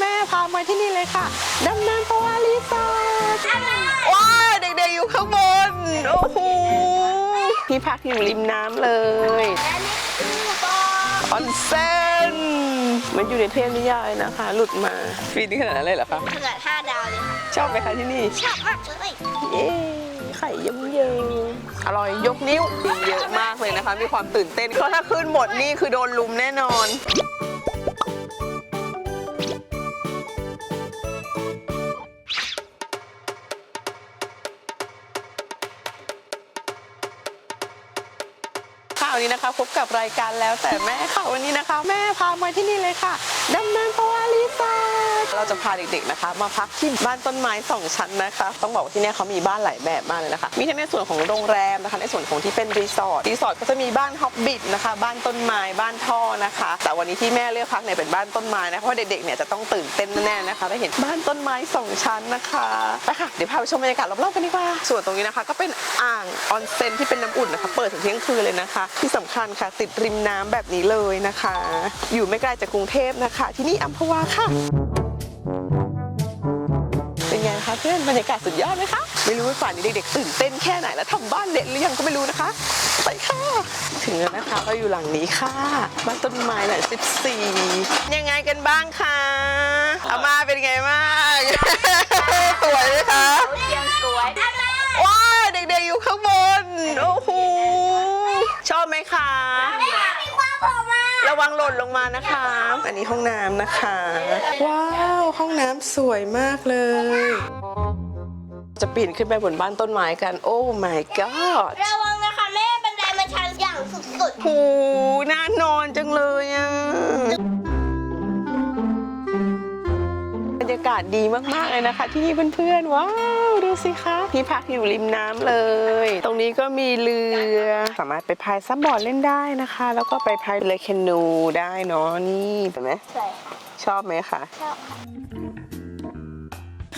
แม่พามาที่นี่เลยค่ะดำน้ำปวารีสอร์ทว้าวเด็กๆอยู่ข้างบน โอ้โหพี่พักอยู่ริมน้ำเลยและนี่คือบ่อออนเซนมันอยู่ในเทพนิยายนะคะ หลุดมาฟีนี่ขนาดนั้นเลยเหรอคะเผือกห้าดาวเลยค่ะชอบไหมคะที่นี่ ชอบมากเลยเย้ไข่เยิ้มเยิมอร่อยยกนิ้วกินเยอะมากเลยนะคะ มีความตื่นเต้นเพราะถ้าขึ้นหมดนี่คือโดนลุมแน่นอน นะคะพบกับรายการแล้วแต่แม่ค่ะวันนี้นะคะ แม่พามาที่นี่เลยค่ะดำเนินปวารีสอร์ทเราจะพาเด็กๆนะคะ มาพักที่บ้านต้นไม้สองชั้นนะคะ ต้องบอกว่าที่เนี่ยเขามีบ้านหลายแบบมากเลยนะคะ มีทั้งในส่วนของโรงแรมนะคะ ในส่วนของที่เป็นรีสอร์ทรีสอร์ทก็จะมีบ้านฮอบบิทนะคะ บ้านต้นไม้บ้านท่อนะคะ แต่วันนี้ที่แม่เลือกพักเนี่ยเป็นบ้านต้นไม้นะเพราะเด็กๆเนี่ยจะต้องตื่นเต้นแน่ๆนะคะได้เห็นบ้านต้นไม้สองชั้นนะคะไปค่ะเดี๋ยวพาไปชมบรรยากาศรอบๆกันดีกว่าส่วนตรงนี้นะคะ ก็เป็นอ่างออนเซ็นที่เป็นน้ำอุ่นนะคะ เปิดถึงเที่ยงคืนเลยนะคะ ที่สำคัญค่ะ ติดริมน้ำแบบนี้เลยนะคะ อยู่ไม่ไกลจากกรุงเทพนะคะ ที่นี่อัมพวาค่ะเป็นไงคะเพื่อนบรรยากาศสุดยอดไหมคะ ไม่รู้ว่าป่านนี้เด็กๆตื่นเต้นแค่ไหนแล้วทำบ้านเด็ดหรือยังก็ไม่รู้นะคะไปค่ะ ถึงแล้วนะคะก็อยู่หลังนี้ค่ะบ้านต้นไม้หลัง14 ยังไงกันบ้างคะอามาเป็นไงบ้างสวยไหมคะเตียงสวยว้าวเด็กๆอยู่ข้างบนโอ้โห ชอบไหมคะ มีความผมมาระวังหล่นลงมานะคะ อันนี้ห้องน้ำนะคะ ว้าว ห้องน้ำสวยมากเลย จะปีนขึ้นไปบนบ้านต้นไม้กัน โอ้ my god ระวังนะคะแม่บันไดมันชันอย่างสุดโหน่านอนจังเลยอะ รรยากาศดีมากๆเลยนะคะ ที่นี่เพื่อนๆ ว้าว ดูสิคะที่พักอยู่ริมน้ำเลย ตรงนี้ก็มีเรือ สามารถไปพายซับบอร์ดเล่นได้นะคะ แล้วก็ไปพายเรือแคนูได้เนาะนี่เห็นไหมๆสวยค่ะชอบไหมคะชอบค่ะ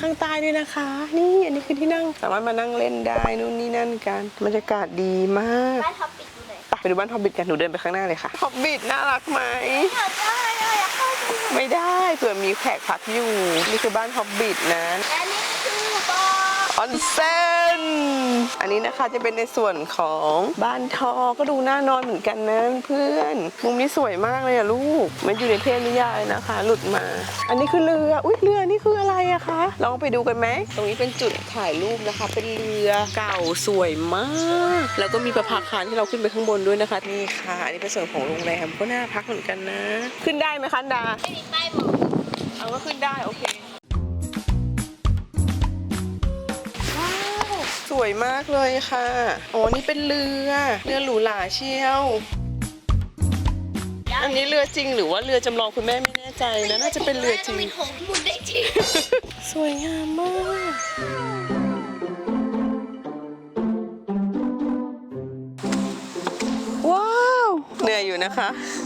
ข้างใต้ด้วยนะคะ นี่อันนี้คือที่นั่งสามารถมานั่งเล่นได้นู่นนี่นั่นกันบรรยากาศดีมากบ้านท็อปปิกอยู่ไหนไปไปดูบ้านฮอบบิทกันหนูเดินไปข้างหน้าเลยค่ะฮอบบิทน่ารักไหมอยากได้อยากเข้าไปดู ไม่ได้เผื่อมีแขกพักอยู่ นี่คือบ้านฮอบบิทนะและนี่ ออนเซนอันนี้นะคะจะเป็นในส่วนของบ้านทอก็ดูน่านอนเหมือนกันนะเพื่อนมุมนี้สวยมากเลยอะลูก มันอยู่ในเทพนิยายนะคะ หลุดมา อันนี้คือเรืออุ้ยเรือนี่คืออะไรอะคะลองไปดูกันไหมตรงนี้เป็นจุดถ่ายรูปนะคะ เป็นเรือเก่าสวยมาก แล้วก็มีประภาคารที่เราขึ้นไปข้างบนด้วยนะคะนี่ค่ะ อันนี้เป็นส่วนของโรงแรมก็น่าพักเหมือนกันนะ ขึ้นได้ไหมคะอันดาไม่มีป้ายบอกเอาก็ขึ้นได้โอเค วยมากเลยค่ะอ๋อนี่เป็นเรือ เรือหรูหราเชียว อันนี้เรือจริงหรือว่าเรือจำลองคุณแม่ไม่แน่ใจนะน่าจะเป็นเรือจริงมีหงหมุนได้จริง สวยงามมากว้าวเหนื่อยอยู่นะคะพระอา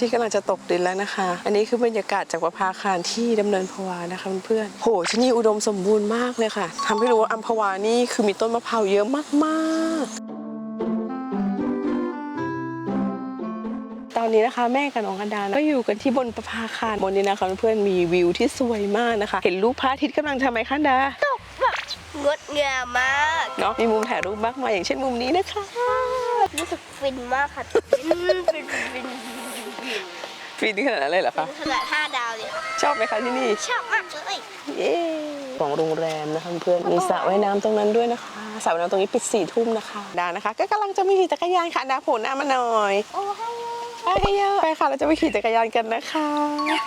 ทิตย์กำลังจะตกดินแล้วนะคะ อันนี้คือบรรยากาศจากวัดพาคารที่ดำเนินพวานะคะเพื่อนๆโหที่นี่อุดมสมบูรณ์มากเลยค่ะทำให้รู้ว่าอัมพวานี่คือมีต้นมะพร้าวเยอะมากๆตอนนี้นะคะแม่กับน้องกันดาก็อยู่กันที่บนประภาคารบนนี้นะคะเพื่อนๆมีวิวที่สวยมากนะคะ เห็นลูกพระอาทิตย์กำลังทำไมคะดาแบบงดงามมากเนาะมีมุมถ่ายรูปมากมายอย่างเช่นมุมนี้นะคะรู้สึกฟินมากค่ะฟินฟินฟิน ฟีนี่ขนาดนั้นเลยเหรอคะเผือกห้าดาวเลยค่ะชอบไหมคะที่นี่ ชอบมากเลยเย้ของโรงแรมนะคะเพื่อนมีสระว่ายน้ำตรงนั้นด้วยนะคะสระว่ายน้ำตรงนี้ปิดสี่ทุ่มนะคะดานะคะ ก็กำลังจะมีขี่จักรยานค่ะดาโผล่หน้ามาหน่อยโอ้ให้ไปกันเยอะไปค่ะเราจะไปขี่จักรยานกันนะคะ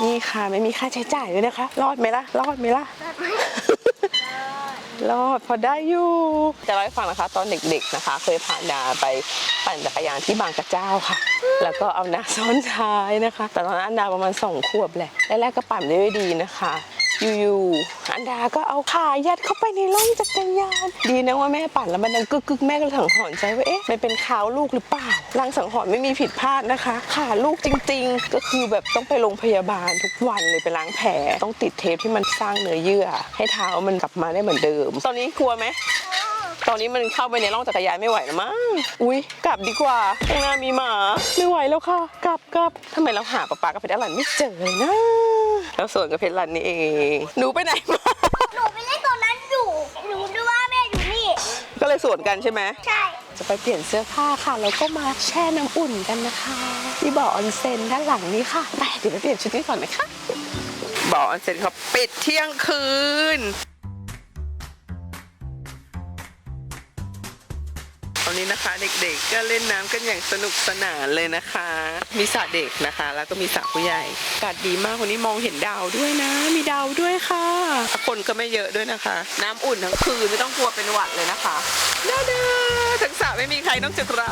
นี่ค่ะไม่มีค่าใช้จ่ายเลยนะคะ รอดไหมล่ะรอดไหมล่ะ รอด รอดพอได้อยู่จะเล่าให้ฟังนะคะ ตอนเด็กๆนะคะ เคยพาดาไปปั่นจักรยานที่บางกระเจ้าค่ะ แล้วก็เอานาซ้อนท้ายนะคะ แต่ตอนนั้นอันดาประมาณสองขวบแหละแรกๆก็ปั่นได้ดีนะคะ อยู่ๆอันดาก็เอาขายัดเข้าไปในร่องจักรยาน ดีนะว่าแม่ปั่นแล้วมันดังกึกกึกๆแม่ก็สังหรณ์ใจว่าเอ๊ะมันเป็นขาวลูกหรือเปล่าลังสังหรณ์ไม่มีผิดพลาดนะคะ ขาลูกจริง ๆ ก็คือแบบต้องไปโรงพยาบาลทุกวันเลยไปล้างแผลต้องติดเทปที่มันสร้างเนื้อเยื่อ ให้เท้ามันกลับมาได้เหมือนเดิม ตอนนี้กลัวไหมตอนนี้มันเข้าไปในร่องจักรยานไม่ไหวแล้วมั้ง อุ้ยกลับดีกว่า ข้างหน้ามีหมา ไม่ไหวแล้วค่ะ กลับกลับทำไมเราหาป๊าป๊ากับเพชรอลันไม่เจอเลยนะ แล้วส่วนกับเพชรอลันนี่เอง หนูไปไหนมา หนูไปเล่นตรงนั้นอยู่ หนูดูว่าแม่อยู่นี่ ก็เลยสวนกันใช่ไหม ใช่ จะไปเปลี่ยนเสื้อผ้าค่ะแล้วก็มาแช่น้ำอุ่นกันนะคะ ที่บ่อออนเซ็นด้านหลังนี้ค่ะไปเดี๋ยวไปเปลี่ยนชุดนี้ก่อนนะคะบ่อออนเซ็นเขาปิดเที่ยงคืน นนี้นะคะ เด็กๆก็เล่นน้ำกันอย่างสนุกสนานเลยนะคะ มีสระเด็กนะคะ แล้วก็มีสระผู้ใหญ่อากาศดีมากวันนี้มองเห็นดาวด้วยนะ มีดาวด้วยค่ะ คนก็ไม่เยอะด้วยนะคะ น้ำอุ่นทั้งคืนไม่ต้องกลัวเป็นหวัดเลยนะคะดาดาทั้งสระไม่มีใครนอกจากเรา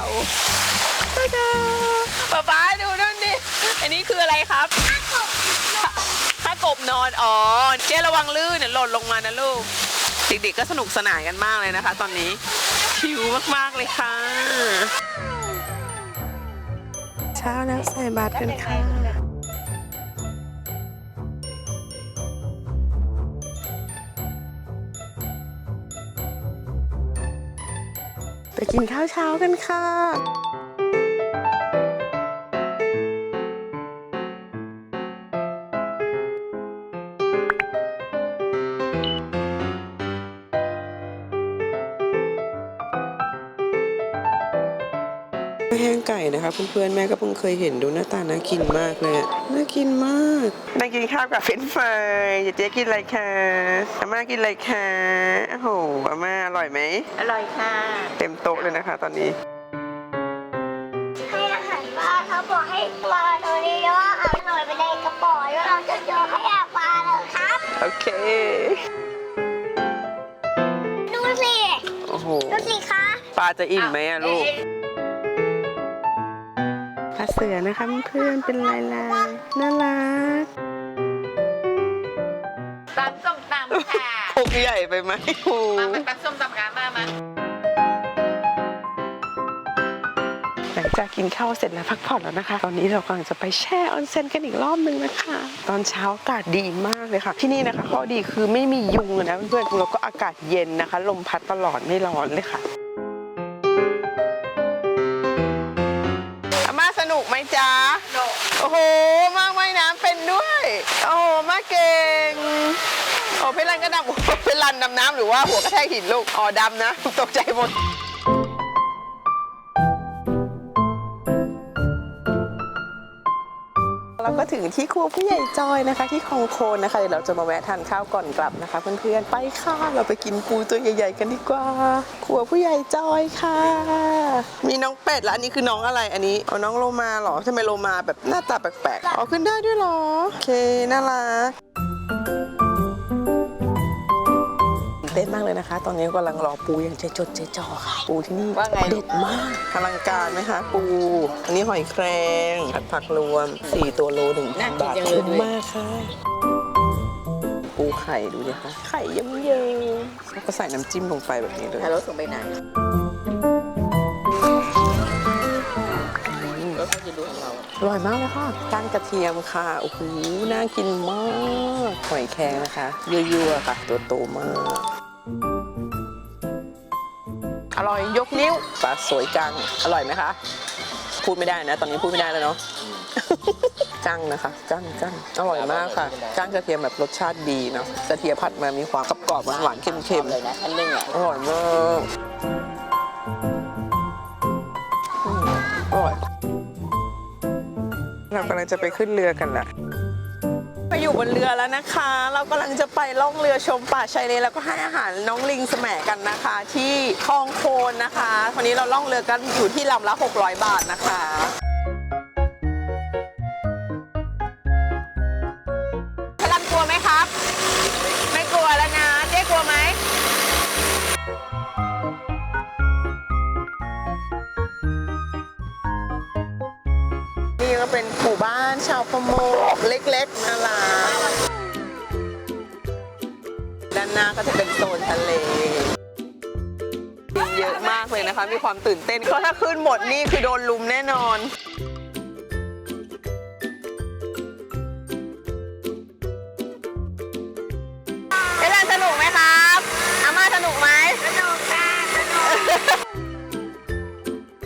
ดาดาป๊าป๊าดูนั่นดิอันนี้คืออะไรครับถ้ากบนอนอ๋อเจ๊ระวังลื่นเนี่ยหล่นลงมานะลูก เด็กๆก็สนุกสนานกันมากเลยนะคะ ตอนนี้ชิวมากๆเลยค่ะ เช้าแล้วใส่บาตรกันค่ะไปกินข้าวเช้ากันค่ะ แห้งไก่นะคะเพื่อนๆแม่ก็เพิ่งเคยเห็นดูหน้าตาน่ากินมากเลยอะน่ากินมากมากินข้าวกับเฟรนช์ฟรายเจ๊กินอะไรคะอาม่ากินอะไรคะโอ้โหอาม่าอร่อยไหมอร่อยค่ะ เต็มโต๊ะเลยนะคะตอนนี้ให้อาหารปลาเขาบอกให้ปลาตัวนี้ว่าเอาหน่อยไปในกระป๋องแล้วเราจะโยนให้อาปลาเลยครับ โอเค ดูสิ โอ้โห ดูสิคะ ปลาจะอิ่มไหมอะลูก ปลาเสือนะคะเพื่อนๆเป็นลายลายๆน่ารักตำส้มตำค่ะพกใหญ่ไปไหมโอ้โหมามาตำส้มตำกันมามาหลังจากกินข้าวเสร็จแล้วพักผ่อนแล้วนะคะ ตอนนี้เรากำลังจะไปแช่ออนเซ็นกันอีกรอบนึงนะคะ ตอนเช้าอากาศดีมากเลยค่ะ ที่นี่นะคะข้อดีคือไม่มียุงเลยนะเพื่อนๆแล้วก็อากาศเย็นนะคะ ลมพัดตลอดไม่ร้อนเลยค่ะ นุกไหมจ๊ะโอ้โห มากว่ายน้ำเป็นด้วย โอ้โห มาเก่ง โอ้เพลันก็ดำโอ้โหเพลันดำน้ำหรือว่าหัวกระแทกหินลูก อ๋อดำนะ ตกใจหมด เราก็ถึงที่ครัวผู้ใหญ่จอยนะคะ ที่คลองโคนนะคะเดี๋ยวเราจะมาแวะทานข้าวก่อนกลับนะคะ เพื่อนๆไปค่ะเราไปกินปูตัวใหญ่ ๆ กันดีกว่า ครัวผู้ใหญ่จอยค่ะ มีน้องเป็ดแล้วอันนี้คือน้องอะไรอันนี้เอาน้องโลมาเหรอทำไมโลมาแบบหน้าตาแปลกๆเอาขึ้นได้ด้วยเหรอโอเคน่ารัก เต้นมากเลยนะคะ ตอนนี้กำลังรอปูอย่างใจจดใจจ่อค่ะ ปูที่นี่ว่าไง เด็ดมากอลังการไหมคะ ปู อันนี้หอยแครงผัดผักรวม 4 ตัวโลหนึ่งพันบาทคุ้มมากค่ะ ปูไข่ดูดิคะไข่เยิ้มๆแล้วก็ใส่น้ำจิ้มลงไปแบบนี้เลยฮัลโหลส่งไปไหนแล้วเขาจะดูของเรา อร่อยมากเลยค่ะก้านกระเทียมค่ะ โอ้โห น่ากินมาก หอยแครงนะคะ ยั่วๆค่ะ ตัวโตมาก อร่อยยกนิ้วปลาสวยจัง อร่อยไหมคะ พูดไม่ได้นะ ตอนนี้พูดไม่ได้แล้วเนาะกั้งนะคะกั้งกั้งอร่อยมากค่ะกั้งกระเทียมแบบรสชาติดีเนาะกระเทียมผัดมามีความกรอบๆหวานๆเค็มเลยนะท่านนึ่งอะๆอร่อยมากอืมอร่อยเรากำลังจะไปขึ้นเรือกันละไป อยู่บนเรือแล้วนะคะ เรากำลังจะไปล่องเรือชมป่าชายเลนแล้วก็ให้อาหารน้องลิงแสมกันนะคะ ที่คลองโคนนะคะวันนี้เราล่องเรือกันอยู่ที่ลำละ 600 บาทนะคะพลันกลัวไหมครับ ไม่กลัวแล้วนะเจ๊กลัวไหม ก็เป็นหมู่บ้านชาวประมงเล็กๆน่ารักด้านหน้าก็จะเป็นโซนทะเลเยอะมากเลยนะคะ มีความตื่นเต้นเพราะถ้าขึ้นหมดนี่คือโดนลุมแน่นอน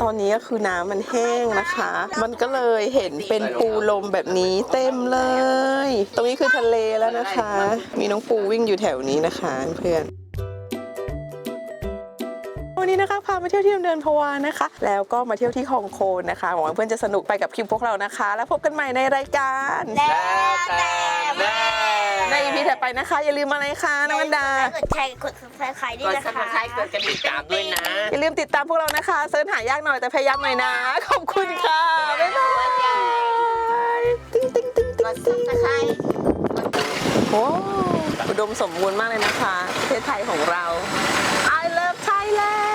อนนี้ก็คือน้ำมันแห้งนะคะ มันก็เลยเห็นเป็นปูลมแบบนี้เต็มเลย ตรงนี้คือทะเลแล้วนะคะ มีน้องปูวิ่งอยู่แถวนี้นะคะเพื่อนวัน มาเที่ยวที่ดำเนินพวานะคะ แล้วก็มาเที่ยวที่ฮองโกงนะคะหวังว่าเพื่อนจะสนุกไปกับคลิปพวกเรานะคะ แล้วพบกันใหม่ในรายการแล้วแต่แม่ในอีพีถัดไปนะคะ อย่าลืมอะไรคะน้องวันดา กดแชร์กดซับสไครต์ด้วยกดนะซับสคะไครต์กดกระดิ่งตามด้วยนะอย่าลืมติดตามพวกเรานะคะเสิร์ชหายากหน่อยแต่พยายามหน่อยนะ ขอบคุณค่ะ บ๊ายบายติ๊งติ๊งติ๊งกติ๊งดซับสไครต์โอ้อุดมสมบูรณ์มากเลยนะคะ ประเทศไทยของเราก